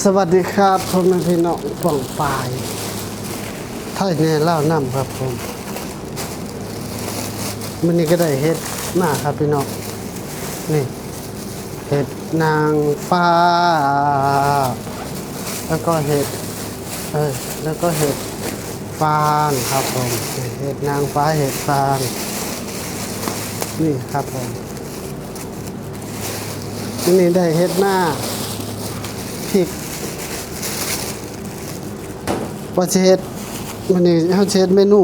สวัสดีครับพ่อแม่พี่น้องป่องปายไทยแน่เล่าน้ำครับผมมันนี้ก็ได้เฮ็ดมาครับพี่น้องนี่เห็ดนางฟ้า แล้วก็เห็ดเออแล้วก็เห็ดฟางครับผมเห็ดนางฟ้าเห็ดฟางนี่ครับผมวันนี้ได้เฮ็ดมาพริก ว่าเฮ็ดวันนี้เฮาเฮ็ดเมนู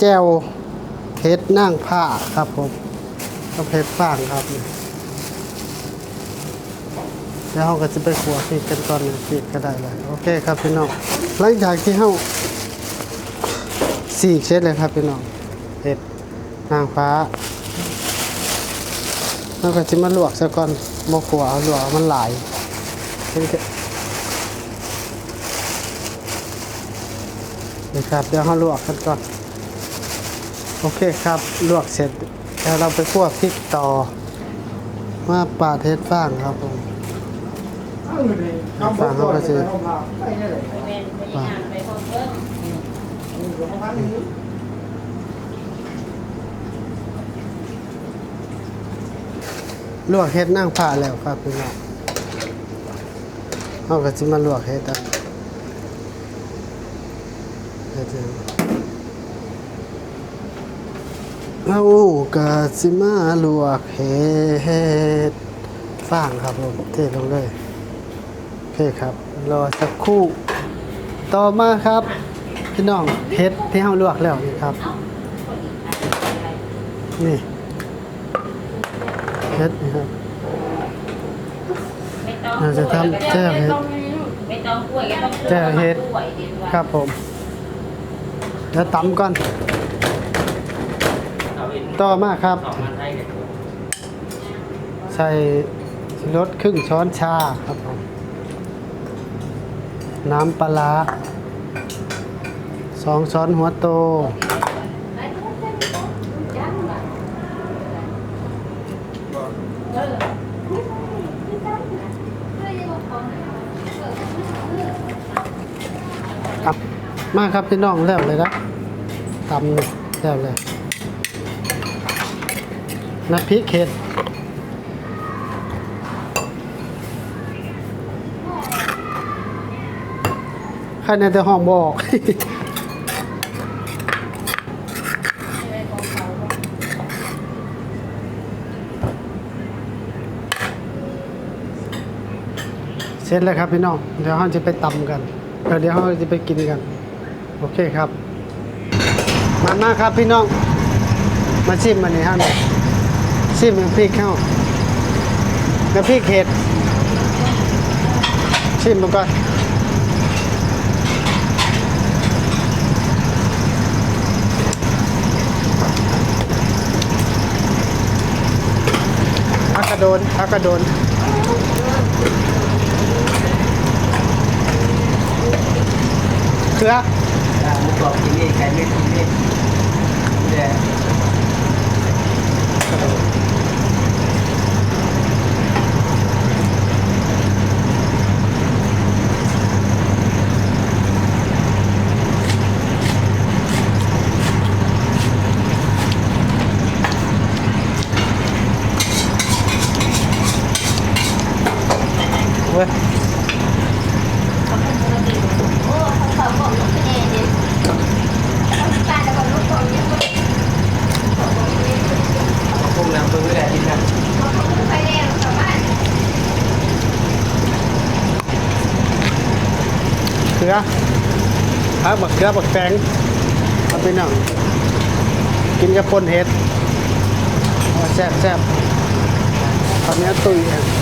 แจ่วเฮ็ดนางผ้าครับผมกับเฮ็ดฟางครับแล้วเราก็จะไปขัวพริกกันก่อนนะพริกก็ได้เลยโอเคครับพี่น้องหลังจากที่เฮาสี่เช็ดเลยครับพี่น้องเฮ็ดนางฟ้าเราก็จะมาลวกซะก่อนบ่ขัวเอาลวกมันหลายเห็ นแค่นี่ครับเดี๋ยวเราลวกกันก่อนโอเคครับลวกเสร็จแล้วเราไปคั่วพริกต่อมาปาเทศฟางครับผมฟังเขาก็สิลวกเห็ดนั่งผ่าแล้วครับพี่น้องเราก็จะมาลวกเห็ดอะ เห็ดยังเราก็สิมาลวกเห็ดฟางครับผมเทลงเลยโอเคครับ รอสักครู่ ต่อมาครับ พี่น้องเห็ดที่เราลวกแล้วนี่ครับ นี่เห็ดนี่ครับเราจะทำแจ่วเห็ดไม่ต้องกล้วยก็ต้องแจ่วเห็ดครับผม แล้วตำก่อน ต่อมาครับ ใส่รสครึ่งช้อนชาครับผมน้ำปลาสองช้อนหัวโตครั มาครับพี่น้องแล้วเลยนะตำนี่แล้วเลยน้ำพริกเห็ดใครในแต่ห้องบอกเสร็จแล้วครับพี่น้อง เดี๋ยวเราจะไปตำกันเออเดี๋ยวเราจะไปกินกัน โอเคครับ มามาครับพี่น้อง มาชิมมันนี่ฮะเนี่ยชิมน้ำพริกเข้าน้ำพริกเห็ดชิมมันก่อนพักกระโดนพักกระโดนเขือ บอกกินนี่ใครไม่กินนี่แต่เว้ย พวกน้ำเพิ่งไม่ได้ที่นั่นเขือพักบักเขือบักแตงเอาไปนั่งกินกับปนเห็ดเอาแซ่บแซ่บตอนนี้ตุยอะ